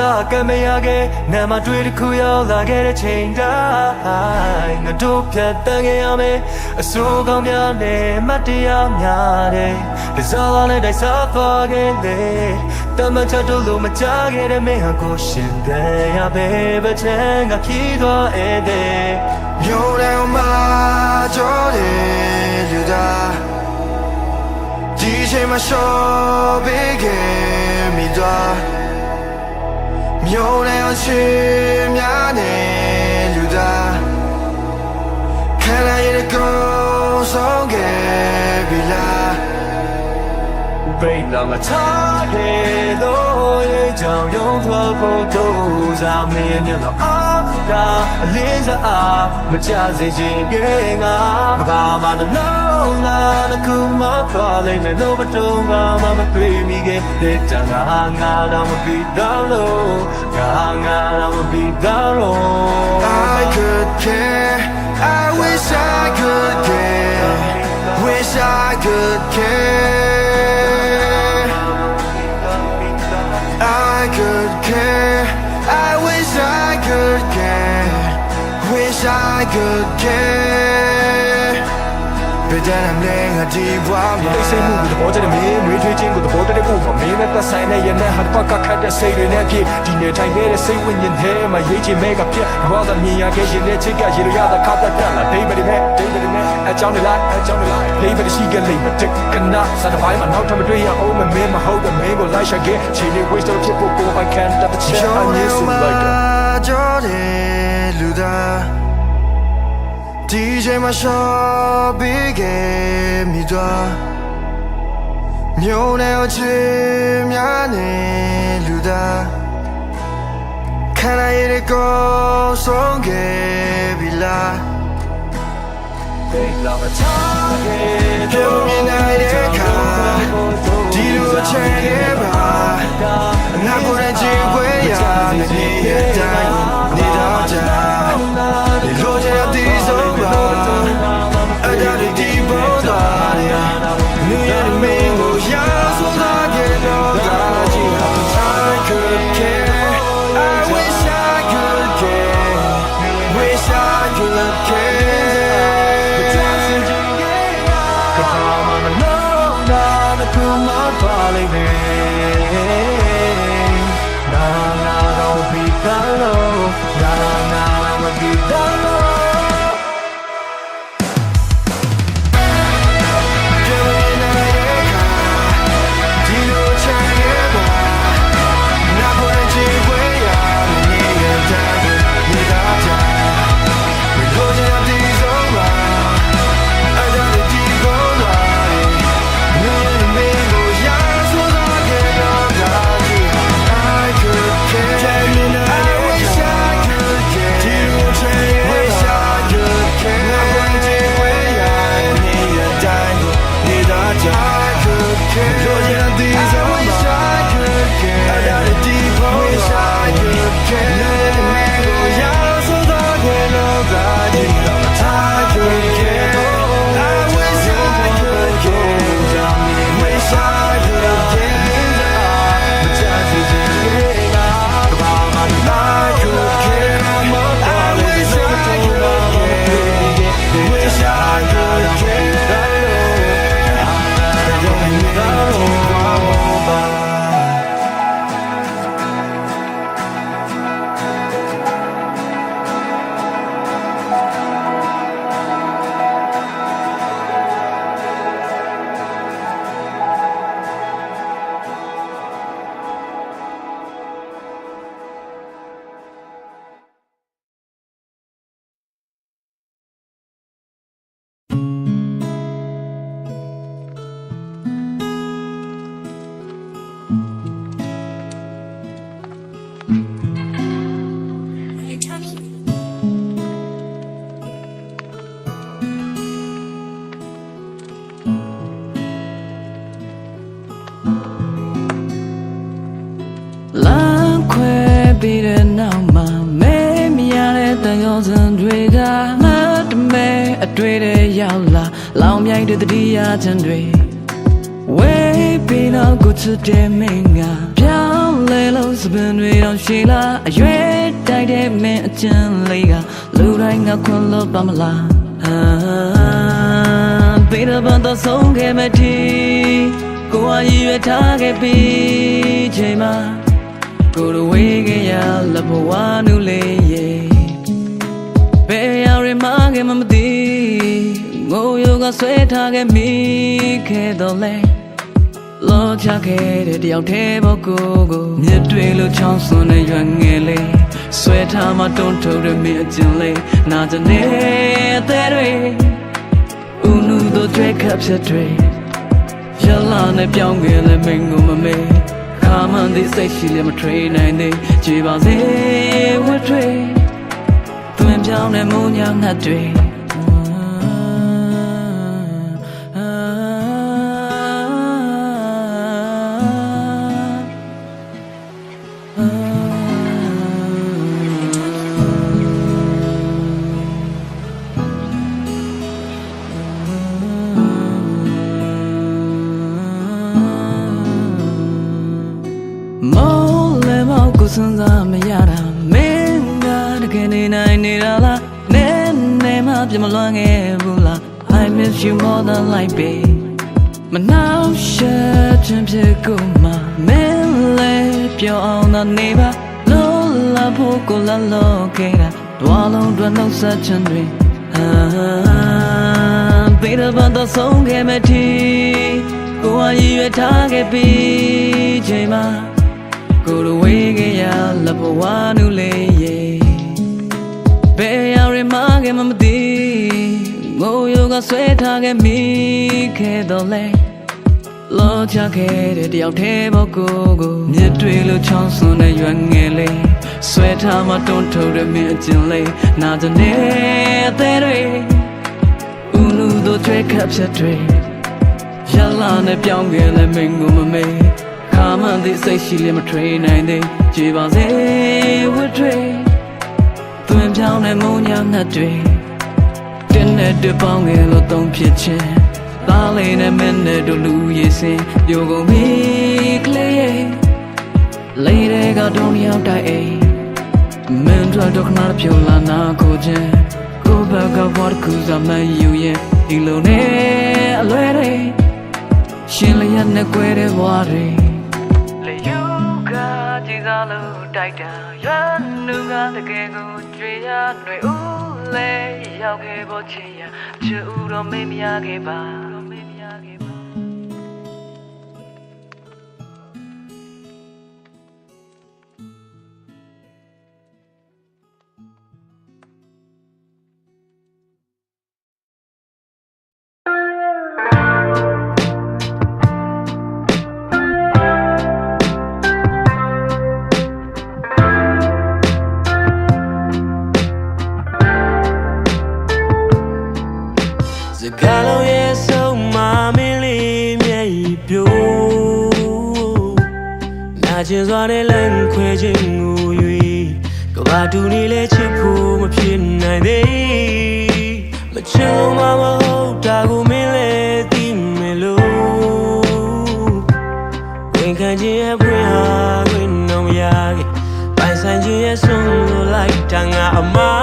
စိတ်တစားကမရခဲ့နာမတွေ့တစ်ခုရောက်လာခဲ့တဲ့ချိန်တိုင်းငါတို့ဖြတ်တန်းခဲ့ရမယ်အစိုးကောင်းများနဲ့မတ်တရားများတဲ့ဒီစားလာနဲ့တိုက်စားသွားခဲ့လေတမချတ်တို့လိုမကြခဲ့တဲ့မင်းဟာကိုရှင်တဲ့ရပဲဘချမ်းငါဖြီးသွားတဲ့မြို့ထဲမှာကြောတယ်လူသားဒီချိန်မှာရှော့ပေးခဲ့မိသွား မြို့ထဲအချင်းများနေလူသားခံရတဲ့ကောင်းဆုံးခဲ့ပြီလားဘိတ်လာမချခဲ့လို့ရဲ့ကြောင့်ရုံးထွက်ဖို့တို့စားမင်းမျက်နှာအားဒါအလင်းစားအားမ ကြစေချင်ခဲ့ငါဘာမှမလုံးလာတခုမှသွားလိမ့်မယ်လို့မတုံးကမှမတွေ့မိခဲ့တဲ့တန်ငါငါတော့မပြီးတော့လို့ငါငါတော့မပြီးတော့လို့ I could care I wish I could care Wish I could care I could care I wish I could care Wish I could care ဘယ်တမ်းလဲငါဒီဘွားမှာတိတ်ဆိတ်မှုကိုသဘောကျတဲ့မင်းမွေးထွေးခြင်းကိုသဘောတတဲ့ကိုမင်းနဲ့သက်ဆိုင်တဲ့ရနဲ့ဟာပတ်ကခတ်တဲ့စိတ်တွေနဲ့ဖြစ်ဒီနေထိုင်ခဲ့တဲ့စိတ်ဝိညာဉ်ထဲမှာရေးချင်မဲကဖြစ်ဘာသာမြင်ရခဲ့ရင်တဲ့ချစ်ကရေရရတာခတ်တဲ့လာဒိဗယ်နဲ့ဒိဗယ်နဲ့အချောင်းတွေလိုက်အချောင်းတွေလိုက်ဒိဗယ်ရှိကလေးမတစ်ကနာစတဲ့ဘိုင်းမှာနောက်ထပ်မတွေ့ရအောင်မင်းမဟုတ်တဲ့မင်းကိုလိုက်ရှာခဲ့ချီနေ waste တော့ဖြစ်ဖို့ကိုယ်ပိုင်ခံတဲ့ချစ်အငြင်းစုလိုက်တာကြောတယ်လူသား ဒီချိန်မှာရှော့ပေးခဲ့မိသွားမြို့နယ်အချင်းများနေလူသားခံရတဲ့ကောင်းဆုံးခဲ့ပြီလား Big love target ပြုံးမြင်နိုင်တဲ့အခါဒီလိုအချိန်လေးပါငါကိုယ်ရဲ့ချစ်ခွေးရနေရဲ့တိုင်း တဲ့တန်ရုံစံတွေကငါတမဲအတွေ့တဲ့ရောက်လာလောင်မြိုက်တဲ့တတိယချမ်းတွေဝေးပြီးတော့ကိုချစ်တဲ့မင်းကပြောင်းလဲလို့စပင်တွေတော့ရှိလားအရွယ်တိုက်တဲ့မင်းအကျဉ်လေးကလူတိုင်းကခွန်လို့ပါမလားအာပြီးတော့ဘာတော့ဆုံးခဲ့မထီကိုယ်အရည်ရွယ်ထားခဲ့ပြီးချိန်မှာကိုယ်တို့ဝေးခဲ့ရလဘဝနု ဆွဲထားခဲ့မိခဲ့တော့လဲလောချခဲ့တဲ့တယောက်တည်းဘောကိုကိုမြစ်တွေလိုချောင်းစွန်းတဲ့ရွက်ငယ်လေးဆွဲထားမှတွန်းထုတ်တဲ့မိအကျဉ်လေးနာကြနေတဲ့တွေဦးနုတို့တွေ့ခပ်ဖြစ်တွေရလာနဲ့ပြောင်းခဲ့လဲမင်းကိုမမေခါမှန်သည်စိတ်ရှိလည်းမထွေးနိုင်သေးကြည်ပါစေဝတ်တွေသွင်ပြောင်းတဲ့မုံညာငတ်တွေ မှမင်းလဲပြောအောင်သာနေပါလို့လာဖို့ကိုလာလို့ခဲ့တာတွားလုံးတွနှုတ်ဆက်ခြင်းတွေအာဘေးတော့ဘာတော့ဆုံးခဲ့မထီကိုယ်အရည်ရွယ်ထားခဲ့ပြီးချိန်မှာကိုယ်တို့ဝေးခဲ့ရလဘဝနုလေးရဲ့ဘယ်ရရမခဲ့မမသိငိုယောကဆွဲထားခဲ့မိခဲ့တော့လဲ လောချခဲ့တဲ့တယောက်တည်းဘောကိုကိုမြစ်တွေလိုချောင်းစွန်းတဲ့ရွက်ငယ်လေးဆွဲထားမှတွန်းထုတ်တဲ့မင်းအကျဉ်လေးနာကြနေတဲ့တွေဦးလူတို့တွေ့ခပ်ဖြစ်တွေရလာနဲ့ပြောင်းခဲ့လဲမင်းကိုမမေးခါမှန်သည်စိတ်ရှိလည်းမထွေးနိုင်သေးကြည်ပါစေဝတ်တွေသွင်ပြောင်းတဲ့မုံညာငတ်တွေတင်းနဲ့တပေါင်းငယ်လို့သုံးဖြစ်ချင်း သားလေးနဲ့မင်းနဲ့တို့လူရည်စင်ပြိုကုန်ပြီကလေးရဲ့လေးတွေကတုံးရောက်တိုက်အိမ်မင်းတို့တော့ခဏပြုံးလာနာကိုချင်းကိုဘက်ကဘော်ကူဇမယူရဲ့ဒီလိုနဲ့အလွဲတွေရှင်လျက်နဲ့ကွဲတဲ့ဘွားတွေလေယူကကြည်စားလို့တိုက်တာရွမ်းလူကတကယ်ကိုကြွေရຫນွေဦးလေရောက်ခဲ့ဖို့ချင်ရချူတော့မေးမရခဲ့ပါ စကားလုံးရဲ့ဆုံးမမင်းလေးမျက်ရည်ပြိုးနာကျင်စွာနဲ့လမ်းခွဲခြင်းကို၍ကဘာတူနေလဲချစ်ဖို့မဖြစ်နိုင်သေးမချင်လို့မမဟုတ်တာကိုမင်းလည်းသိမယ်လို့ဝင်ခံခြင်းရဲ့ဖွင့်ဟာခွင့်တော့မရခဲ့ပိုင်ဆိုင်ခြင်းရဲ့ဆုံးလို့လိုက်တာငါအမား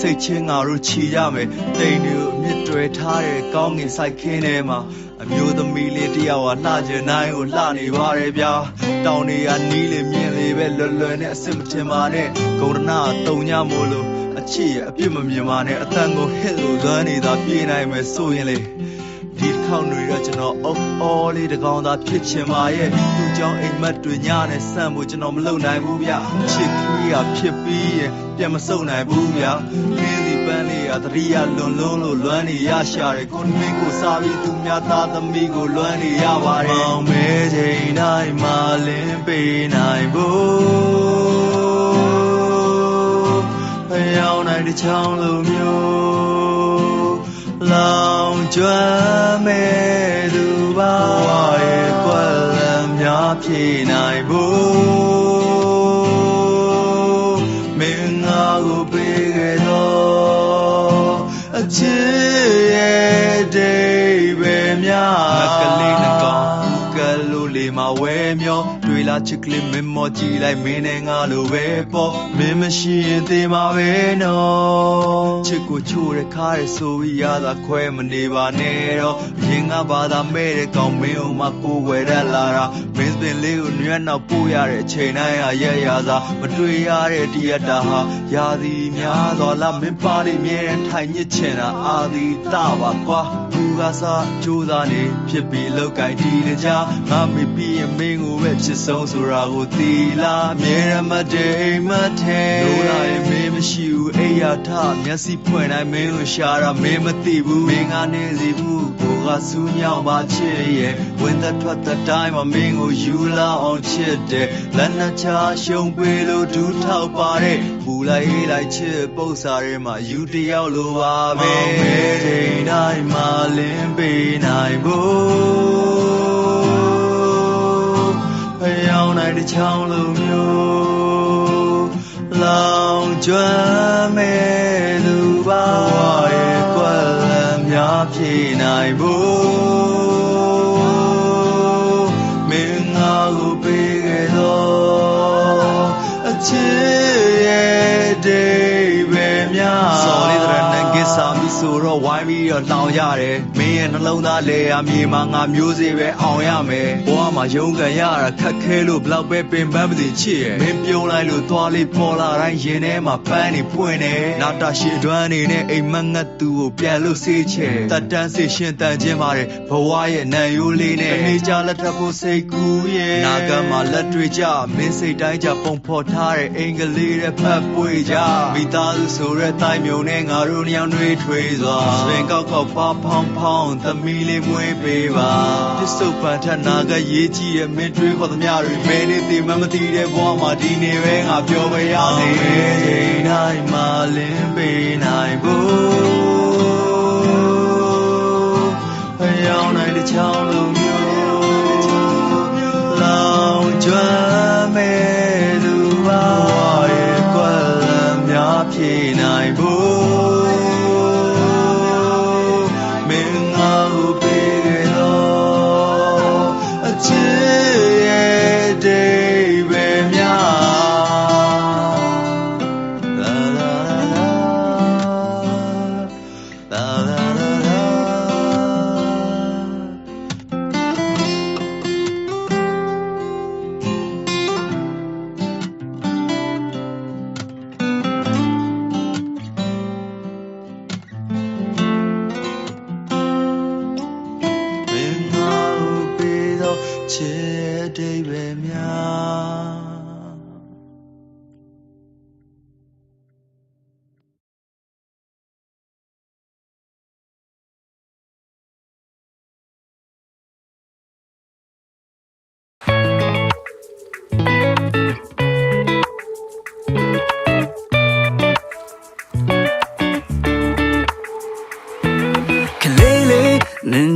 စိတ်ချင်းငါတို့ချီရမယ်တိမ်တွေကိုအမြင့်တွဲထားတဲ့ကောင်းငင်ဆိုင်ခင်းထဲမှာအမျိုးသမီးလေးတစ်ယောက်ဟာလှကျင်နိုင်ကိုလှနေပါတယ်ဗျာတောင်တွေကနီးလေမြင်လေပဲလွယ်လွယ်နဲ့အစစ်မထင်ပါနဲ့ဂုံဒနာတုံညမို့လို့အချစ်ရဲ့အပြစ်မမြင်ပါနဲ့အတန်ကိုဟစ်လို့လွမ်းနေတာပြေးနိုင်မယ်ဆိုရင်လေ ဒီတစ်ခေါက်တွေတော့ကျွန်တော်အော်အော်လေးတကောင်သာဖြစ်ချင်ပါရဲ့သူ့ကြောင့်အိမ်မက်တွေညနဲ့ဆန့်ဖို့ကျွန်တော်မလုပ်နိုင်ဘူးဗျချစ်ခီးရဖြစ်ပြီးရင်ပြန်မစုံနိုင်ဘူးဗျခင်းစီပန်းလေးကသတိရလွန်လွန်းလို့လွမ်းနေရရှာတယ်ကိုနှင်းကိုစားပြီးသူများသားသမီးကိုလွမ်းနေရပါတယ်မောင်မဲချိန်တိုင်းမှာလင်းပေးနိုင်ဖို့ဖျောင်းနိုင်တဲ့ချောင်းလိုမျိုး လောင်ကျွမ်းမဲ့သူပါဝါရဲ့ကွက်လမ်းများဖြေနိုင်ဖို့မင်းငါကိုပေးခဲ့တော့အချစ်ရဲ့ဒိဗေများငါကလေးနှကောင်ကလို့လေမဝဲမျော တွေ့လာချစ်ကလေးမင်းမော်ကြည့်လိုက်မင်းနဲ့ငါလိုပဲပေါ့မင်းမရှိရင်သေမှာပဲနော်ချစ်ကိုချိုးတဲ့ခါတဲ့ဆိုပြီးရတာခွဲမနေပါနဲ့တော့အရင်ကဘာသာမဲ့တဲ့ကောင်မင်းဟိုမှကိုယ်ဝယ်ရလာတာမင်းစပင်လေးကိုညွတ်နောက်ပို့ရတဲ့အချိန်တိုင်းဟာရက်ရသာမတွေ့ရတဲ့တရက်တာဟာရာသီများသောလားမင်းပါလိမြဲထိုင်ညစ်ချင်တာအာသီတပါကွာသူကစားကြိုးစားနေဖြစ်ပြီးလောက်ကင်ဒီတကြားငါမေပြီးရင်မင်းကိုပဲချစ်ဆုံးဆိုတာကိုသိလားအမြဲတမ်းမတည်းအိမ်မထဲလို့လာရင်မင်းမရှိဘူးအိယာထမျက်စိဖွင့်တိုင်းမင်းကိုရှာတာမင်းမသိဘူးမင်းကနေစီဘူးကိုကစူးညောင်းပါချစ်ရဲ့ဝင်သက်ထွက်သက်တိုင်းမှာမင်းကိုယူလာအောင်ချစ်တယ်လက်နှစ်ချရှုံးပေးလို့ဒူးထောက်ပါတဲ့ပူလိုက်အေးလိုက်ချစ်ပုတ်စာထဲမှာယူတယောက်လိုပါပဲမဲချိန်တိုင်းမှာလင်းပေးနိုင်ဖို့ဖျော င်းနိုင်တဲ့ချောင်းလိုမျိုးလောင်ကျွမ်းမဲ့လူပါဝါရဲ့ကွက်လမ်းများဖြေနိုင်ဖို့မင်းငါကိုပေးခဲ့တော့အချစ်ရဲ့ဒိဗေများစော်လေးတဲ့နန်က စ်စာမီဆိုတော့ဝိုင်းပြီးတော့လောင်ရတယ်မင်းရဲ့နှလုံးသားလေယာမြေမှာငါမျိုးစေ့ပဲအောင်ရမယ်ဘဝမှာရုန်းကန်ရတာခက်ခဲလို့ဘလောက်ပဲပင်ပန်းမသိချစ်ရဲ့မင်းပြုံးလိုက်လို့သွားလေးပေါ်လာတိုင်းရင်ထဲမှာပန်းနေပွင့်နေနာတာရှည်တွန်းနေနဲ့အိမ်မက်ငတ်သူကိုပြန်လို့စေးချဲတတ်တန်းစေရှင်တန်ခြင်းပါတယ်ဘဝရဲ့နံရိုးလေးနဲ့နေကြလက်ထပ်ဖို့စိတ်ကူးရဲ့နာကမှာလက်တွေ့ကြမင်းစိတ်တိုင်းကြပုံဖော်ထားတဲ့အင်္ဂလိပ်ရဲ့ဖတ်ပွေကြမိသားစုဆိုတဲ့တိုင်းမြုံနဲ့ငါတို့နှစ်ယောက်နှွေးထွေးစွာစပင်ကောက်ကောက်ဖားဖောင်းဖောင်းသမီးလေးမွေးပေးပါပစ္စုပန်ထနာကရေးကြည့်ရဲ့မင်းတွေးခေါ်သမျှတွေဘယ်နေသိမှမသိတဲ့ဘဝမှာဒီနေပဲငါပြောမရသေးဘူးချိန်တိုင်းမှာလင်းပေးနိုင်ဖို့ဖျောင်းနိုင်တဲ့ချောင်းလိုမျိုးလောင်ကျွမ်းမဲ့လူပါရဲ့ကွက်လမ်းများဖြေနိုင်ဖို့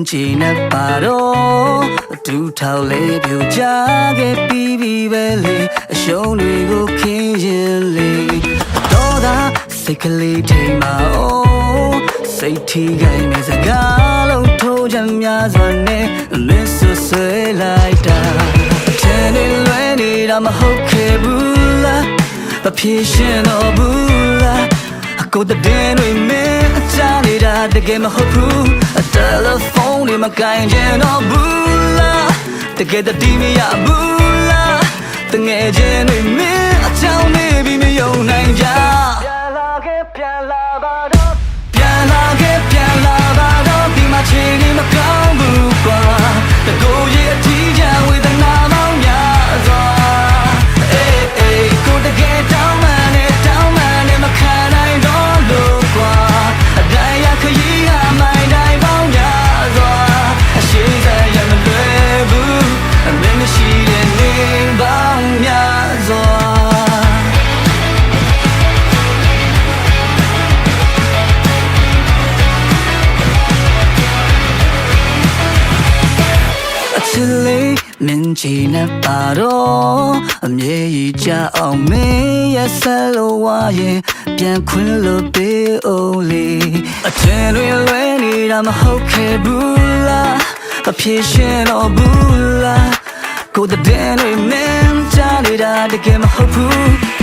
ချင်နဲ့ပါတော့အတူထောက်လေးပြူကြခဲ့ပြီးပြီပဲလေအရှုံးတွေကိုခင်းရင်လေတော့သာစိတ်ကလေးထိန်ပါအောင်စိတ်ထိခိုင်နေစကားလုံးထိုးချက်များစွာနဲ့မင်းဆွဆွဲလိုက်တာအထင်တွေလွဲနေတာမဟုတ်ခဲ့ဘူးလားမဖြေရှင်းတော့ဘူးလားအ ကိုတည်းတွေမင်းအချနေတာတကယ်မဟုတ်ဘူးအတယ်လီဖုန်းတွေမကင်ချင်တော့ဘူးလားတကယ်တည်းမရဘူးလားတငယ်ချင်းတွေမင်းအချောင်းနေပြီးမယုံနိုင်ကြပြန်လာခဲ့ပြန်လာပါတော့ပြန်လာခဲ့ပြန်လာပါတော့ဒီမှာချီနေမကောင်းဘူးကွာတကိုယ်ရဲ့အထီးချံဝေဒနာမောင်းများစွာအေးအေးကိုတကယ်တောင်း မင်းချီနဲ့ပါတော့အမြဲကြီးကြအောင်မင်းရဲ့ဆက်လို့ဝါရင်ပြန်ခွင့်လို့ပေးအောင်လေအထင်တွေလွဲနေတာမဟုတ်ခဲ့ဘူးလားအဖြေရှင်းတော့ဘူးလားကိုယ်တည်းတွေမင်းချနေတာတကယ်မဟုတ်ဘူး